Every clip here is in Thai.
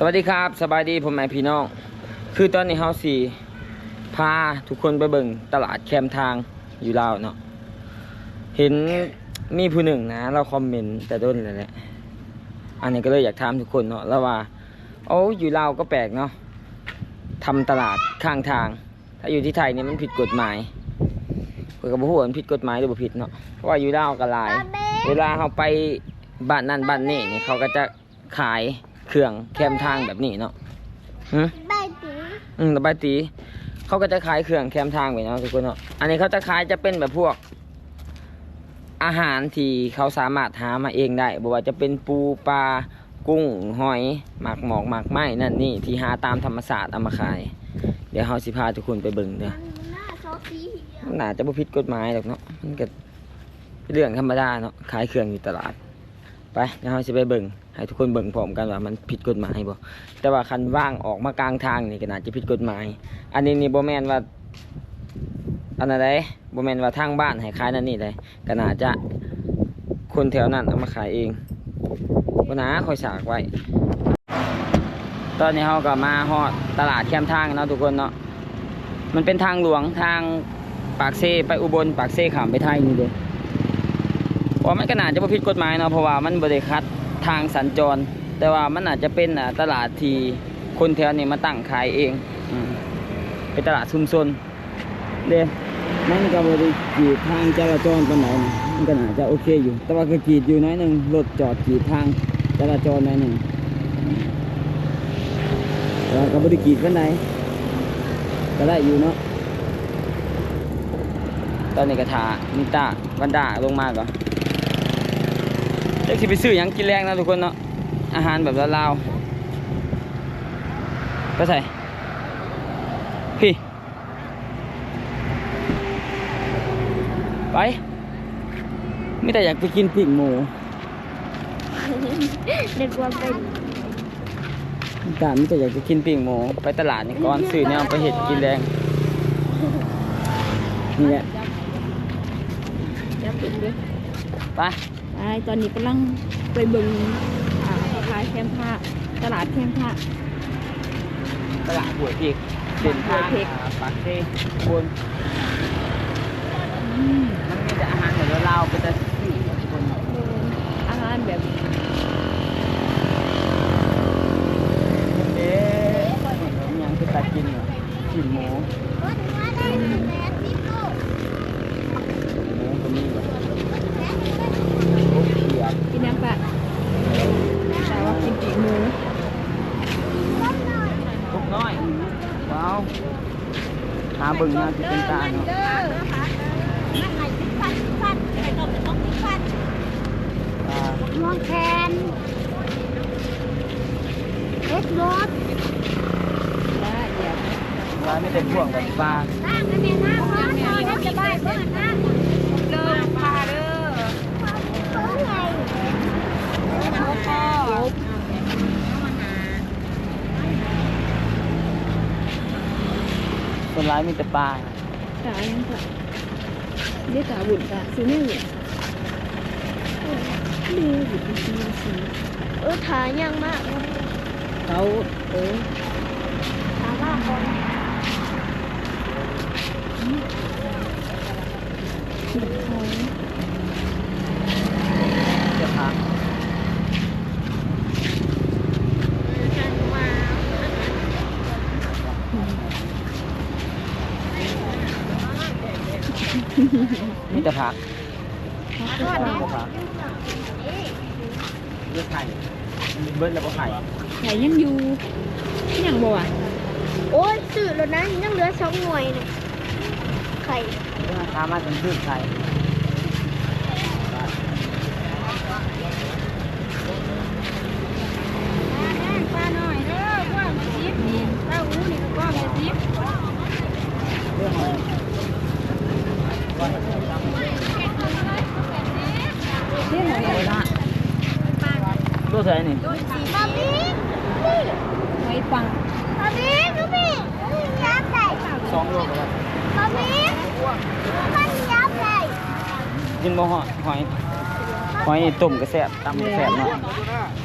สวัสดีครับสบายดีผมแม่พี่น้อง คือตอนนี้เฮาสีพาทุกคนไปเบิ่งตลาดแคมทางอยู่ลาวเนาะเห็นมีผู้หนึ่งนะ เราคอมเมนต์แต่ต้นเลยแหละอันนี้ก็เลยอยากถามทุกคนเนาะแล้วว่า โอ้อยู่ลาวก็แปลกเนาะทำตลาดข้างทาง ถ้าอยู่ที่ไทยนี่มันผิดกฎหมายเพื่อกับผู้มันผิดกฎหมายหรือบ่ผิดเนาะเพราะว่าอยู่ลาวก็หลาย เวลาเขาไปบ้านนั่นบ้านนี่นี่เขาก็จะขาย เครื่องแคมทางแบบนี้เนาะหืมใบตีอืมระบายตีเขาก็จะขายเครื่องแคมทางไปเนาะทุกคนเนาะอันนี้เขาจะขายจะเป็นแบบพวก อาหารที่เขาสามารถหามาเองได้บอกว่าจะเป็นปูปลากุ้งหอยหมากหมอกหมากไม้นั่นนี่ที่หาตามธรรมศาสตร์เอามาขาย เดี๋ยวเขาสิพาทุกคนไปเบิ่งเด้อมันหน้าซอสสีมันน่าจะบ่ผิดกฎหมายหรอกเนาะมันก็เป็นเรื่องธรรมดาเนาะขายเครื่องอยู่ตลาด ไปเดี๋ยวเราสิไปเบิ่ง ให้ทุกคนเบิ่งพร้อมกันว่ามันผิดกฎหมายบ่แต่ว่าคันว่างออกมากลางทางนี่ก็น่าจะผิดกฎหมาย อันนี้นี่บ่แม่นว่าอันนั้นได้บ่แม่นว่าทางบ้านให้ขายนั่นนี่เลยก็น่าจะคนแถวนั้นเอามาขายเองบ่นาคอยสากไว้ ตอนนี้เราก็มาฮอดตลาดแคมทางเนาะทุกคนเนาะมันเป็นทางหลวงทางปากเซไปอุบลปากเซขามไปไทยนี่เด้เพราะมันก็น่าจะบ่ผิดกฎหมายเนาะเพราะว่ามันบ่ได้คัด ทางสัญจร แต่ว่ามันอาจจะเป็นตลาดที่คนแถวนี้มาตั้งขายเองเป็นตลาดชุมชนเด้มันก็บ่ได้กีดทางจราจรปานใดนมันก็น่าจะโอเคอยู่ แต่ว่าก็กีดอยู่น้อยหนึ่งรถจอดกีดทางจราจรน้อยหนึงแต่ว่าก็บ่ได้กีดปานใดก็ได้อยู่เนาะตอนนี้กระถามิตาวันดาลงมาก่อน เด็กสิไปซื้อหยังกินแรงนะทุกคนเนาะอาหารแบบลาวๆก็ใส่พี่ไปไม่แต่อยากไปกินปิ้งหมูนึกว่าเป็นมิตาไม่แต่อยากจะกินปิ้งหมู ไปตลาดนี่ก่อนซื้อเนี่ยไปเห็ดกินแรงนี่แหละจะเป็นด้วยไปไป ตอนนี้กำลังไปเบิ่งอ่าขายแคมผ้าตลาดแคมผ้าตลาดหัวอีกเป็นทางหัวพริกอ่าปากเซ่บนมันมีแต่อาหารเหมือนเราเป็นแต่สี่คนอาหารแบบ เอ๊ะยังคือตัดกินเหรอกินหมู รถมาได้หนึ่งแสนสิบโล หมูตัวนี้แบบโอ้เขียด กินยังปะแต่ว่ากินปีกหมู ลูกน้อยว้าวหา เป็นตาเนาะเด้อนั่นไหนสิบพันสิบพันไอ้ต้มเป็นต้องสิบพันอ่ามองแคนเอ็ดรถได้เดียวร้านไม่เต็มพ่วงแบบปลานั่งกันเนี่ยนั่งร้อนนอนให้สบายเพื่อนนั่งเริ่มพาเด้อโอ้ยเอาพ่อคนร้ายมีแต่ปลา ตายังปะเรียกตาบุญตาซื้อแม่บุญเรีบุญซื้ออเออถายยังมากเขาเออ ถามว่าคน เขา เดี๋ยวครับ มีแต่ผักผักเลือดไข่เบิ้ลแล้วก็ไข่ไข่ยังอยู่ยังบ่อะโอ้ยสื่อแล้วนะยังเหลือสองหน่วยเนี่ยไข่ราคามาถึงพืชไข่ ปลาหน่อยเด้อว่ามาซิบนี่ปลาหูนี่ก็ว่ามาซิบ เรื่องอะไร เรียกอะไรล่ะ ตัวใส่นี่ ปลาบิ๊กนี่ ไว้ปัง ปลาบิ๊กดูบิ๊กยับใส่ สองโลก็ได้ปลาบิ๊กมันยับใส่กินบ่หอยหอยหอยต้มกระแสบตำกระแสบเนาะ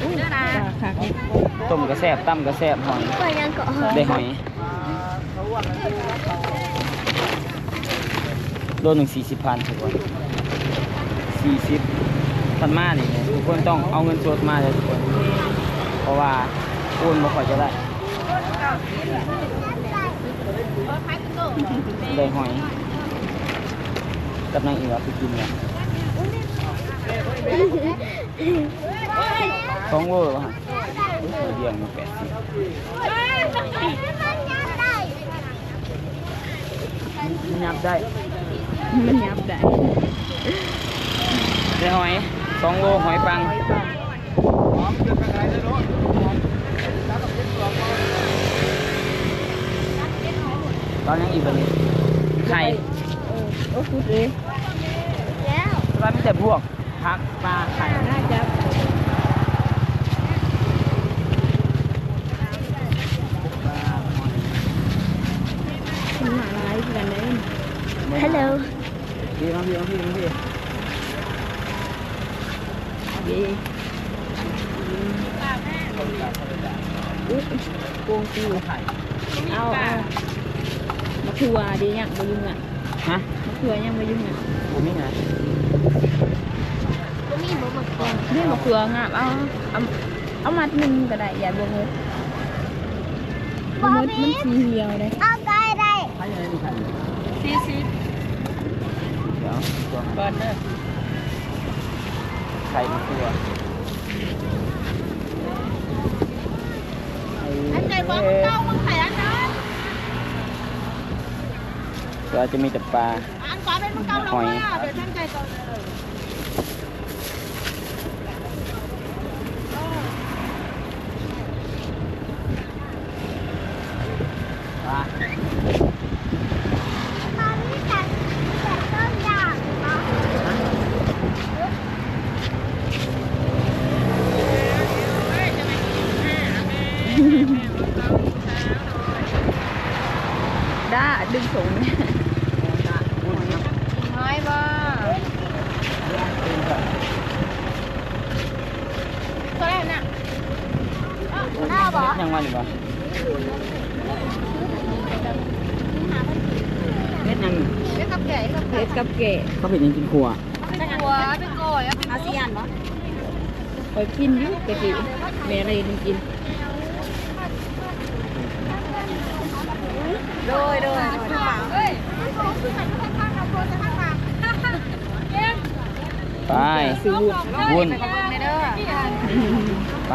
อู้ปลาค่ะต้ต้มกระแซบตั้มกระแซบหอยเปิดยังเกาะได้หอยโลหนึ่งสี่สิบพันทุกคนสี่สิบพันมานี่เนี่ยทุกคนต้องเอาเงินสดมาเลยทุกคน เพราะว่าโอนมาค่อยจะได้ ได้หอยกับนางอีกแล้วไปกินเนี่ยสองโลเหรอฮะห ตอนยังอีกแบบนี้ไข่เออโอ้พูดเลยร้านมีแต่พวกผักปลาไข่น่าจะคนหาร้ายกันเลยฮัลโหลพี่น้องพี่น้องพี่น้องพี่เย่อุ๊ยโกงกูไข่เอาเอา มาทัวร์ดียังมายุ่งอะฮะมาทัวร์ยังมายุ่งอะผมนี่ไงก็มีบ่หมดก่อนเรื่องมาทัวร์งามเอาเอาเอามัดหนึ่งก็ได้อย่าบวงเลยมันมันสีเหี่ยวเลยเอาไก่ได้ไข่อะไรนี่ไข่สี่สิบเดี๋ยวตัวก่อนเด้อไข่มาตัวอันไก่บ่มันเก้ามันไข่อันนั้น ตัวจะมีแต่ปลาอันก่อยว่าตอนนี้จัดจัดต้นยางเนาะด้าดึงสูงเนี่ย น้อยบ่ตัวแรกน่ะหน้าบ่ ยังวันอยู่ปะเม็ดยังเรียกกับแก่กับเพชรกับเกะเขาเผ็ดยังกินขัวเป็นหัวเป็นก้อยเป็นอาเซียนบ่ไปกินอยุ่ตะกี้แม่อะไรนึงกินโดยโดยเอ้ยไปซื้อวุ้นวุ้นไปกับเบิ่งเด้อไป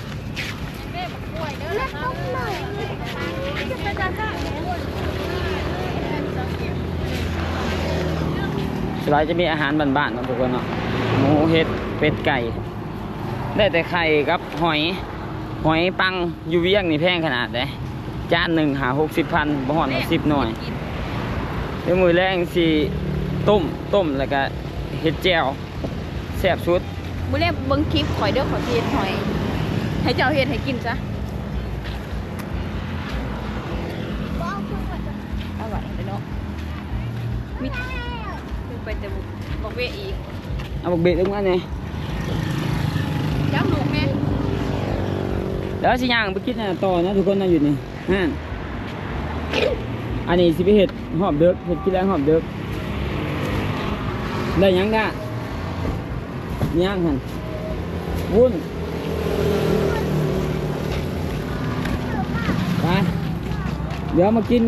ละมืดมืดเลยสไลด์จะมีอาหารบ้านๆเนาะทุกคนเนาะหมูเห็ดเป็ดไก่ ได้แต่ไข่กับหอย หอยปังอยู่เวียงนี่แพงขนาดไหนจานหนึ่งหาหกสิบพันบ่หอนสิบหน่วยเดี๋ยวมือแรงสิต้มต้มแล้วก็เห็ดแจ่วแซ่บสุดมื้อแรกเบิ่งคลิปข่อยเด้อขอเฮ็ดหอย ให้เจ้าเฮ็ดให้กินซะเอาไว้เด้อเนาะมิดไปแต่บุบอก เวอีกเอาบักเบ็ดลงมาเนี่ยย้ำลูกแม่แล้วสิย่างไปคิดนะต่อนะทุกคนนะอยู่นี่ฮะอันนี้สิไปเห็ดหอบเด็กเห็ดกินแรงหอบเด็กได้หยังได้ย่างหันวุ้นไปเดี๋ยวมากิน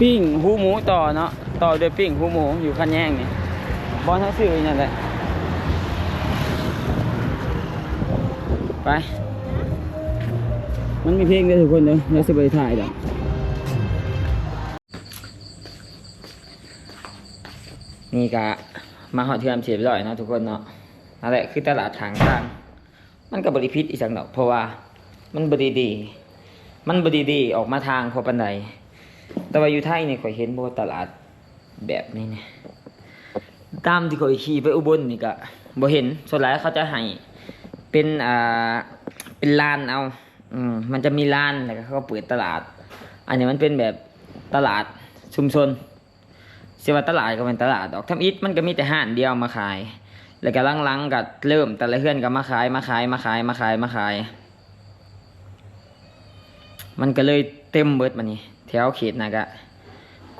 ปิ้งหูหมูต่อเนาะต่อด้วยปิ้งหูหมูอยู่คันแย่งนี่ บอลทั้งสื่ออยู่นั่นแหละไป มันมีเพลงด้วยทุกคนเด้อเดี๋ยวสิไปถ่ายเดอกนี่กะมาหอดเทือมเสียบร้อยเนาะทุกคนเนาะนั่นแหละคือตลาดทางต่าง มันก็บริพิษอีสักดอกเพราะว่ามันบดีดี มันบดีดีออกมาทางพอปันใดแต่ว่าอยู่ไทยเนี่ข่อยเห็นบ่ตลาดแบบนี้เนี่ย ตามที่เขาขี่ไปอุบลนี่ก็บ่เห็นส่วนหลายเขาจะให้เป็นอ่าเป็นลานเอา อืมมันจะมีลานแล้วก็เขาก็เปิดตลาด อันนี้มันเป็นแบบตลาดชุมชนเสว่าตลาดก็เป็นตลาดดอกทำอิฐมันก็มีแต่ห้านเดียวมาขาย แล้วก็หลังๆก็เริ่มแต่ละเฮือนก็มาขายมาขายมาขายมาขายมาขาย มันก็เลยเต็มเบิดมานี่แถวเขตนะก็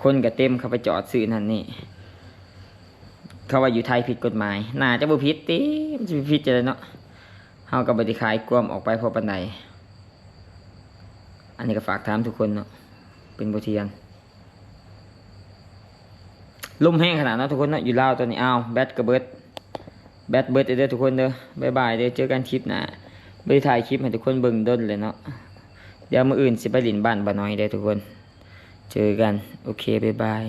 คนก็เต็มเข้าไปจอดซื้อนั่นนี่ เขาว่าอยู่ไทยผิดกฎหมาย น่าจะบ่ผิดติมันจะผิดจะเลยเนาะเฮาก็บ่ได้ขายกวมออกไปพอปานใดอันนี้ก็ฝากถามทุกคนเนาะเป็นบทเรียนลมแห้งขนาดนั้นทุกคนเนาะอยู่ลาวตอนนี้อ้าวแบตก็เบิดแบตเบิดเด้อทุกคนเด้อบ๊ายบายเด้อเจอกันคลิปหน้าบ่ได้ถ่ายคลิปให้ทุกคนเบิ่งด้นเลยเนาะเดี๋ยวมืออื่นสิไปหลินบ้านบ่าน้อยเด้อทุกคน เจอกัน โอเคบ๊ายบาย